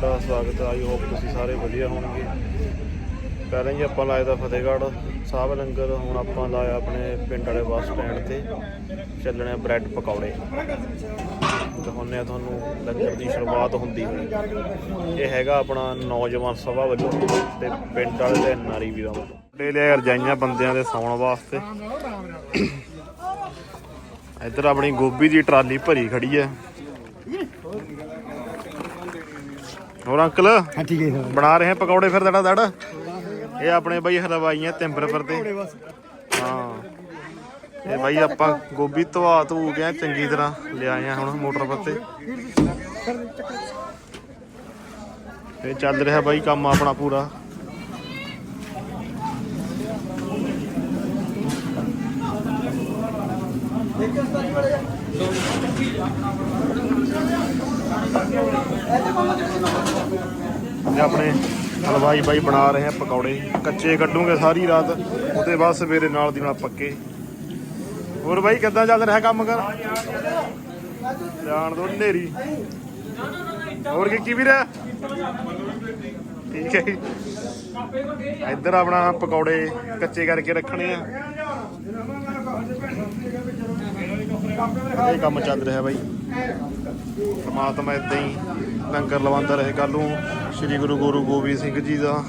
ਤੁਹਾਡਾ ਸਵਾਗਤ ਹੈ। ਆਈ ਹੋਪ ਤੁਸੀਂ ਸਾਰੇ ਵਧੀਆ ਹੋਣਗੇ। ਪਹਿਲਾਂ ਹੀ ਆਪਾਂ ਲਾਇਆ ਦਾ ਫਤਿਹਗੜ੍ਹ ਸਾਹਿਬ ਲੰਗਰ। ਹੁਣ ਆਪਾਂ ਲਾਇਆ ਆਪਣੇ ਪਿੰਡ ਵਾਲੇ ਬੱਸ ਸਟੈਂਡ ਤੇ। ਚੱਲਣੇ ਬ੍ਰੈਡ ਪਕੌੜੇ। ਦਿਖਾਉਂਦੇ ਆ ਤੁਹਾਨੂੰ ਲੰਗਰ ਦੀ ਸ਼ੁਰੂਆਤ ਹੁੰਦੀ ਹੋਈ। ਇਹ ਹੈਗਾ ਆਪਣਾ ਨੌਜਵਾਨ ਸਭਾ ਵੱਲੋਂ ਤੇ ਪਿੰਡ ਵਾਲੇ ਦੇ ਨਾਰੀ ਵੀਰਾਂ ਵੱਲੋਂ। ਡੇ ਲਿਆ ਰਜਾਈਆਂ ਬੰਦਿਆਂ ਦੇ ਸੌਣ ਵਾਸਤੇ। ਇੱਧਰ ਆਪਣੀ ਗੋਭੀ ਦੀ ਟਰਾਲੀ ਭਰੀ ਖੜੀ ਹੈ। ਹੋਰ ਅੰਕਲ? ਹਾਂ ਠੀਕ ਹੈ ਬਣਾ ਰਹੇ ਆ ਪਕੌੜੇ ਫਿਰ ਦੜਾ ਦੜ। ਇਹ ਆਪਣੇ ਬਾਈ ਹਲਵਾਈਆਂ ਟੈਂਪਰੇਚਰ ਤੇ ਹਾਂ। ਇਹ ਬਾਈ ਆਪਾਂ ਗੋਭੀ ਧਵਾ ਧੂ ਐਨ ਚੰਗੀ ਤਰ੍ਹਾਂ ਲਿਆਏ ਆ ਹੁਣ ਮੋਟਰ ਪੱਤੇ। ਤੇ ਚੱਲ ਰਿਹਾ ਬਾਈ ਕੰਮ ਆਪਣਾ ਪੂਰਾ। ਇਹ ਆਪਣੇ ਹਲਵਾਈ ਬਾਈ ਬਣਾ ਰਹੇ ਆ ਪਕੌੜੇ। ਕੱਚੇ ਕੱਢੂਗੇ ਸਾਰੀ ਰਾਤ, ਉਹਦੇ ਬਾਅਦ ਸਵੇਰੇ ਨਾਲ ਦੀ ਨਾਲ ਪੱਕੇ। ਹੋਰ ਬਾਈ, ਕਿੱਦਾਂ ਚੱਲ ਰਿਹਾ ਕੰਮ ਕਰ ਜਾਣ ਦੋ ਨੇਰੀ ਹੋਰ ਕੀ ਕੀ ਵੀਰ? ਠੀਕ ਹੈ ਜੀ। ਇੱਧਰ ਆਪਣਾ ਪਕੌੜੇ ਕੱਚੇ ਕਰਕੇ ਰੱਖਣੇ ਆ। ਇਹ ਕੰਮ ਚੱਲ ਰਿਹਾ ਬਾਈ। ਪਰਮਾਤਮਾ ਇਦਾਂ ਹੀ ਲੰਗਰ ਲਵਾਉਂਦਾ ਰਹੇ। ਕੱਲ ਨੂੰ ਸ੍ਰੀ ਗੁਰੂ ਗੁਰੂ ਗੋਬਿੰਦ ਸਿੰਘ ਜੀ ਦਾ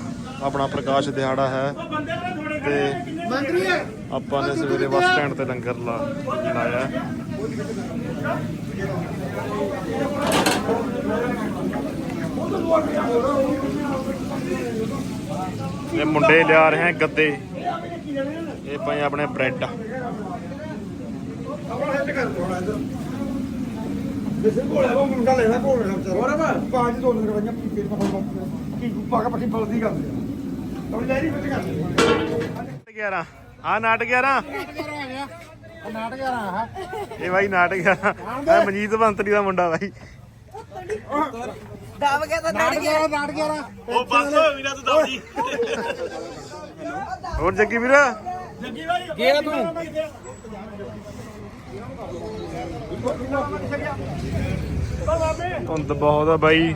ਆਪਣਾ ਪ੍ਰਕਾਸ਼ ਦਿਹਾੜਾ ਹੈ ਤੇ ਆਪਾਂ ਨੇ ਸਵੇਰੇ ਬੱਸ ਸਟੈਂਡ ਤੇ ਲੰਗਰ ਲਾ ਲਾਇਆ ਇਹ ਮੁੰਡੇ ਲਿਆ ਰਹੇ ਆ ਗੱਦੇ। ਇਹ ਪਏ ਆਪਣੇ ਬ੍ਰੈਡ। ਜਿਸੇ ਕੋਲੇ ਉਹ ਮੁੰਡਾ ਲੈਣਾ ਕੋਲੇ ਨਾ ਵਿਚਾਰਾ। ਹੋਰ ਬਾ ਪੰਜ ਦੋ ਲੰਗਰ ਵਾਈਆਂ ਪੀਪੇ ਨੂੰ ਫੜ ਕੀ ਗੁੱਪਾ ਕਾ ਪੱਟੀ ਫਲਦੀ ਕਰਦੇ ਆ। ਤਾਂ ਲੈ ਨਹੀਂ ਵਿੱਚ ਕਰਦੇ 11 ਆ ਨਾਟ 11 ਨਾਟਕ ਆ ਰਹਾ ਇਹ ਬਾਈ ਨਾਟ 11 ਇਹ ਮਨਜੀਤ ਬੰਤਰੀ ਦਾ ਮੁੰਡਾ ਬਾਈ। ਦਬ ਗਿਆ ਤਾਂ ਉਹ ਬਸ ਵੀਰਾ ਤੂੰ ਹੋਰ ਜੱਗੀ ਵੀਰ? ਗਿਆ ਤੂੰ। ਧੁੰਦ ਬਹੁਤ ਆ ਬਾਈ।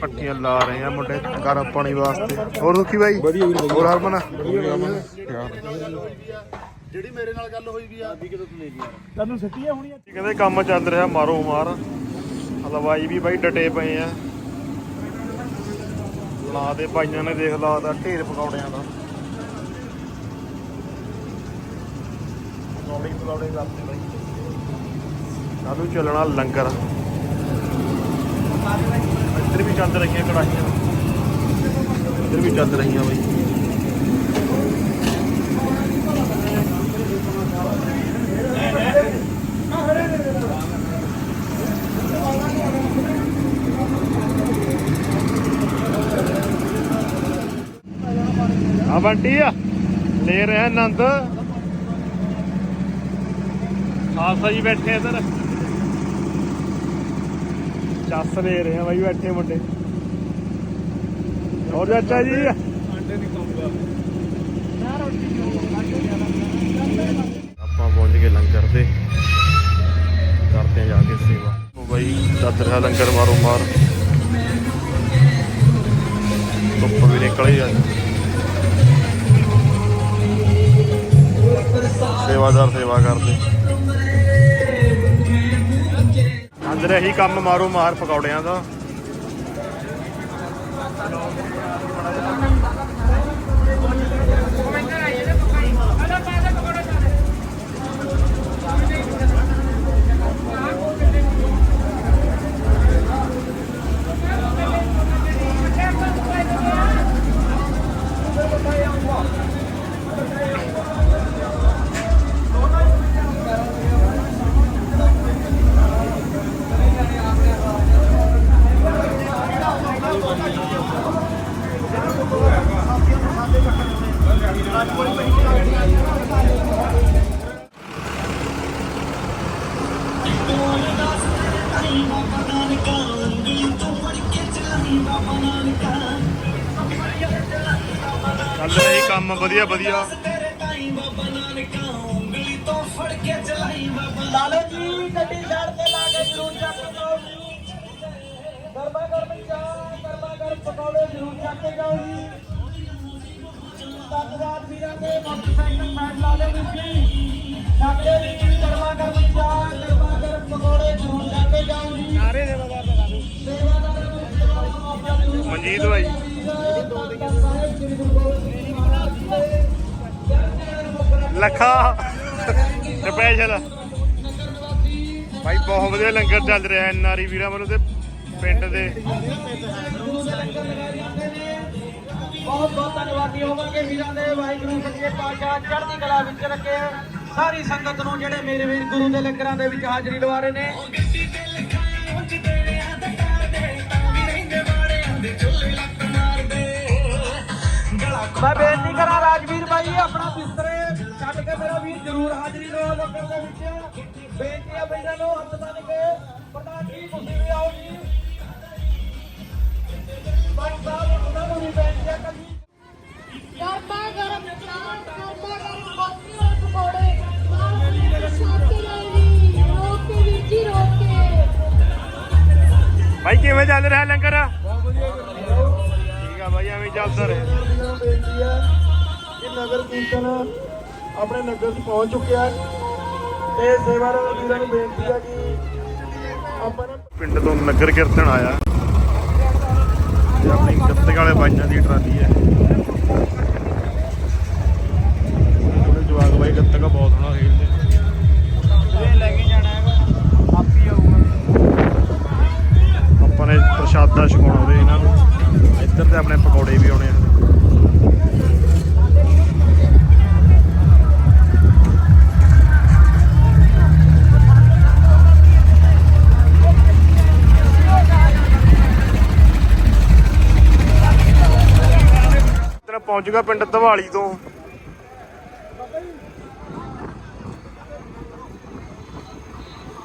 ਪੱਟੀਆਂ ਲਾ ਰਹੇ ਆ ਮੁੰਡੇ ਗਰਮ ਪਾਣੀ ਵਾਸਤੇ। ਹੋਰ ਸੁਖੀ ਬਾਈ? ਹੋਰ ਹਰਮਨ? ਜਿਹੜੀ ਮੇਰੇ ਨਾਲ ਗੱਲ ਹੋਈ ਵੀ ਆ ਵੀ ਕਿਦੋਂ ਤੂੰ ਲੈ ਗਿਆ। ਤੈਨੂੰ ਸਿੱਟੀਆਂ ਹੋਣੀਆਂ। ਕਹਿੰਦੇ ਕੰਮ ਚੱਲ ਰਿਹਾ ਮਾਰੋ ਮਾਰ। ਹਲਵਾਈ ਵੀ ਬਾਈ ਡਟੇ ਪਏ ਆ। ਲਾ ਦੇ ਭਾਈਆਂ ਨੇ ਦੇਖ ਲਾ ਦਾ ਢੇਰ ਪਕੌੜਿਆਂ ਦਾ। ਪਕੌੜੇ ਪਕੌੜੇ ਕਰਦੇ ਬਾਈ। ਕਾਹਨੂੰ ਚੱਲਣਾ ਲੰਗਰ। ਇੱਧਰ ਵੀ ਚੱਲ ਰਹੀਆਂ ਕੜਾਹੀਆਂ। ਇੱਧਰ ਵੀ ਚੱਲ ਰਹੀਆਂ ਬਾਈ। ਆ ਬੰਟੀ ਆ। ਲੈ ਰਿਹਾ ਆਨੰਦ ਖਾਲਸਾ ਜੀ ਬੈਠੇ ਇਧਰ। ਚੱਸ ਲੈ ਰਹੇ ਆ ਬਾਈ ਬੈਠੇ ਮੁੰਡੇ। ਹੋਰ ਚਾਚਾ ਜੀ? ਆਪਾਂ ਪਹੁੰਚ ਗਏ ਲੰਗਰ ਤੇ ਕਰਦੇ ਜਾ ਕੇ ਸੇਵਾ। ਉਹ ਬਾਈ ਚੱਲ ਰਿਹਾ ਲੰਗਰ ਮਾਰੋ ਮਾਰ। ਧੁੱਪ ਵੀ ਨਿਕਲ ਜਾਂਦੀ ਸੇਵਾਦਾਰ ਸੇਵਾ ਕਰਦੇ। ਅੰਦਰ ਇਹੀ ਕੰਮ ਮਾਰੋ ਮਾਰ ਪਕੌੜਿਆਂ ਦਾ। ਚੱਲ ਰਿਹਾ ਕੰਮ, ਵਧੀਆ ਵਧੀਆ। ਲਾਲੋ ਜੀ, ਗੱਡੀ ਛੱਡ ਕੇ ਲਾ ਕੇ ਜਰੂਰ ਚੱਕ ਲਓ ਗਰਮਾ ਗਰਮ ਚਾਹ, ਗਰਮਾ ਗਰਮ ਪਕੌੜੇ ਜ਼ਰੂਰ ਚੱਕ ਕੇ ਜਾਓ ਜੀ। ਧੰਨਵਾਦ ਵੀਰਾਂ ਦੇ ਮੋਟਰਸਾਈਕਲ ਸਾਈਡ ਲਾ ਦੇ ਤੁਸੀਂ ਸਾਡੇ ਵੀ ਗਰਮਾ ਗਰਮ ਚਾਹ ਗਰਮਾ ਗਰਮ ਪਕੌੜੇ ਜ਼ਰੂਰ ਚੱਕ ਕੇ ਜਾਓ ਜੀ ਸਾਰੇ ਸੇਵਾਦਾਰ ਲਗਾ ਦਿਓ। ਸੇਵਾਦਾਰ ਨੂੰ ਸੇਵਾ ਦਾ ਮੌਕਾ ਜ਼ਰੂਰ ਮਨਜੀਤ ਭਾਈ ਲੱਖਾ ਸਪੈਸ਼ਲ ਭਾਈ ਬਹੁਤ ਵਧੀਆ ਲੰਗਰ ਚੱਲ ਰਿਹਾ ਐਨਆਰਈ ਵੀਰਾਂ ਵੱਲੋਂ ਤੇ ਪਿੰਡ ਦੇ। ਬਹੁਤ ਬਹੁਤ ਧੰਨਵਾਦੀ ਹੋਵਾਂਗੇ ਵੀਰਾਂ ਦੇ ਵਾਹਿਗੁਰੂ ਸੱਚੇ ਪਾਤਸ਼ਾਹ ਚੜ੍ਹਦੀ ਕਲਾ ਵਿੱਚ ਰੱਖੇ ਸਾਰੀ ਸੰਗਤ ਨੂੰ ਜਿਹੜੇ ਮੇਰੇ ਵੀਰ ਗੁਰੂ ਦੇ ਲੰਗਰਾਂ ਦੇ ਵਿੱਚ ਹਾਜ਼ਰੀ ਲਵਾ ਰਹੇ ਨੇ। ਮੈਂ ਬੇਨਤੀ ਕਰਾਂ ਰਾਜਵੀਰ ਭਾਈ ਆਪਣਾ ਬਿਸਤਰੇ ਛੱਡ ਕੇ ਮੇਰਾ ਵੀਰ ਜ਼ਰੂਰ ਹਾਜ਼ਰੀ ਲਵਾਓ ਲੰਗਰ ਦੇ ਵਿੱਚ ਬੇਨਤੀ ਆ ਬਈਆਂ ਨੂੰ ਹੱਥ ਬੰਨ ਕੇ। ਪ੍ਰਧਾਨ ਜੀ ਤੁਸੀਂ ਵੀ ਆਓ ਜੀ। ਭਾਈ ਕਿਵੇਂ ਚੱਲ ਰਿਹਾ ਲੰਗਰ? ਠੀਕ ਆ ਭਾਈ ਐਵੇਂ ਚੱਲਦਾ ਰਹੇ। ਮੇਰਾ ਬੇਨਤੀ ਹੈ ਕਿ ਨਗਰ ਕੀਰਤਨ ਆਪਣੇ ਨਗਰ 'ਚ ਪਹੁੰਚ ਚੁੱਕਿਆ ਤੇ ਸੇਵਾਦਾਰ ਵੀਰਾਂ ਨੂੰ ਬੇਨਤੀ ਹੈ ਕਿ ਆਪਾਂ ਪਿੰਡ ਤੋਂ ਨਗਰ ਕੀਰਤਨ ਆਇਆ। ਤੇ ਆਪਣੀ ਗੱਤਕ ਵਾਲੇ ਬਾਈਆਂ ਦੀ ਟਰਾਲੀ ਹੈ। ਬਾਈ ਗੱਤਕਾ ਬਹੁਤ ਸੋਹਣਾ ਖੇਡਦੇ ਲੈ ਕੇ ਜਾਣਾ ਹੈਗਾ ਆਪ ਹੀ ਆਊਗਾ। ਆਪਾਂ ਨੇ ਪ੍ਰਸ਼ਾਦਾ ਛਕਾਉਣਾ ਉਹਦੇ ਇਹਨਾਂ ਨੂੰ। ਇੱਧਰ ਤੇ ਆਪਣੇ ਪਕੌੜੇ ਵੀ ਆਉਣੇ ਆ। ਪਹੁੰਚ ਗਿਆ ਪਿੰਡ ਧਵਾਲੀ ਤੋਂ।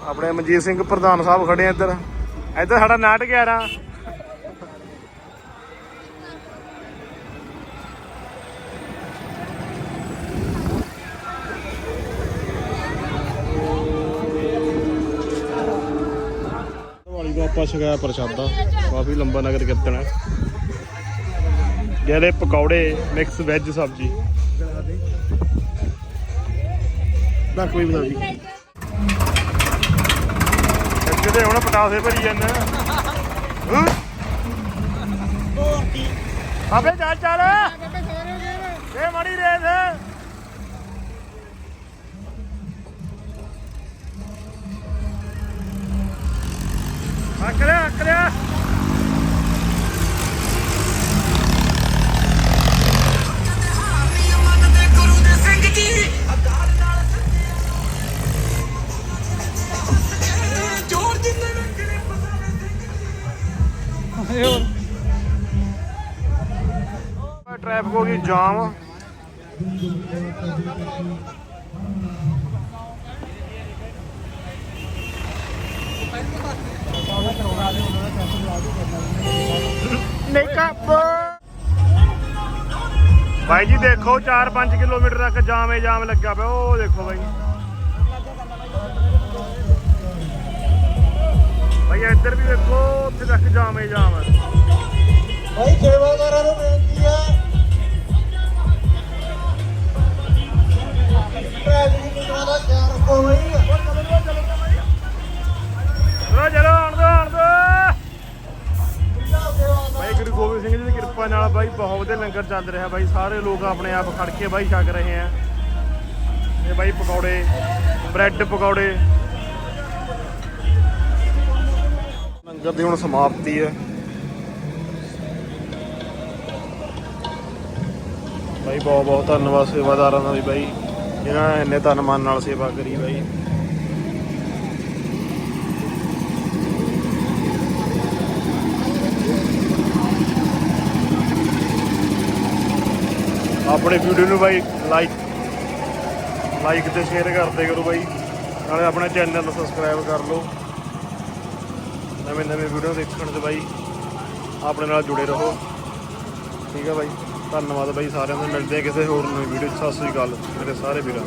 ਆਪਣੇ ਮਨਜੀਤ ਸਿੰਘ ਪ੍ਰਧਾਨ ਸਾਹਿਬ ਖੜੇ ਆ ਇੱਧਰ। ਇੱਧਰ ਸਾਡਾ ਨਾਟ 11 ਵਾਲੀ ਤੋਂ ਆਪਾਂ ਛਕਾਇਆ ਪ੍ਰਸ਼ਾਦਾ। ਕਾਫੀ ਲੰਬਾ ਨਗਰ ਕੀਰਤਨ ਹੈ। ਜਿਹੜੇ ਪਕੌੜੇ ਮਿਕਸ ਵੈਜ ਸਬਜ਼ੀ। ਰੱਖ ਕੋਈ ਬਤਾ ਜੀ ਕਿਤੇ ਹੁਣ ਪਟਾਸੇ ਭਰੀ ਜਾਂਦਾ ਆਪੇ ਚੱਲ ਚੱਲ। ਇਹ ਮੜੀ ਰੇਸ। ਅਕਰਿਆ ਅਕਰਿਆ ਟ੍ਰੈਫਿਕ ਹੋ ਗਈ ਜਾਮ ਮੇਕਅਪ ਭਾਈ ਜੀ ਦੇਖੋ 4-5 ਕਿਲੋਮੀਟਰ ਤੱਕ ਜਾਮ ਹੀ ਜਾਮ ਲੱਗਾ ਪਿਆ। ਉਹ ਦੇਖੋ ਭਾਈ ਭਾਈ ਇੱਧਰ ਵੀ ਦੇਖੋ, ਉੱਥੇ ਤੱਕ ਜਾਮ ਹੀ ਜਾਮ। ਹੈ ਭਾਈ ਸੇਵਾਦਾਰਾਂ ਨੂੰ ਦਾ ਖਿਆਲ ਰੱਖੋ ਚਲੋ ਚਲੋ ਆਣ ਦੋ ਆਣ ਦੋ ਭਾਈ ਗੁਰੂ ਗੋਬਿੰਦ ਸਿੰਘ ਜੀ ਦੀ ਕਿਰਪਾ ਨਾਲ ਬਾਈ ਬਹੁਤ ਵਧੀਆ ਲੰਗਰ ਚੱਲ ਰਿਹਾ ਬਾਈ, ਸਾਰੇ ਲੋਕ ਆਪਣੇ ਆਪ ਖੜ ਕੇ ਬਾਈ ਛਕ ਰਹੇ ਆ। ਇਹ ਬਾਈ ਪਕੌੜੇ, ਬ੍ਰੈਡ ਪਕੌੜੇ। ਲੰਗਰ ਦੀ ਹੁਣ ਸਮਾਪਤੀ ਹੈ। ਬਾਈ ਬਹੁਤ ਬਹੁਤ ਧੰਨਵਾਦ ਸੇਵਾਦਾਰਾਂ ਦਾ ਵੀ ਬਾਈ। ਜਿਨ੍ਹਾਂ ਨੇ ਇੰਨੇ ਤਨ ਮਨ ਨਾਲ ਸੇਵਾ ਕਰੀ ਬਾਈ। ਆਪਣੇ ਵੀਡੀਓ ਨੂੰ ਬਾਈ ਲਾਈਕ ਲਾਈਕ ਤੇ ਸ਼ੇਅਰ ਕਰਦੇ ਕਰੋ ਬਾਈ। ਨਾਲੇ ਆਪਣੇ ਚੈਨਲ ਨੂੰ ਸਬਸਕ੍ਰਾਈਬ ਕਰ ਲਓ। ਨਵੇਂ ਨਵੇਂ ਵੀਡੀਓ ਦੇਖਣ ਤੇ ਬਾਈ, ਆਪਣੇ ਨਾਲ ਜੁੜੇ ਰਹੋ। ਠੀਕ ਹੈ ਬਾਈ। ਧੰਨਵਾਦ ਬਾਈ ਸਾਰਿਆਂ ਦਾ। ਮਿਲਦੇ ਆ ਕਿਸੇ ਹੋਰ ਨਵੀਂ ਵੀਡੀਓ 'ਚ। ਸਤਿ ਸ੍ਰੀ ਅਕਾਲ। ਮੇਰੇ ਸਾਰੇ ਵੀਰਾਂ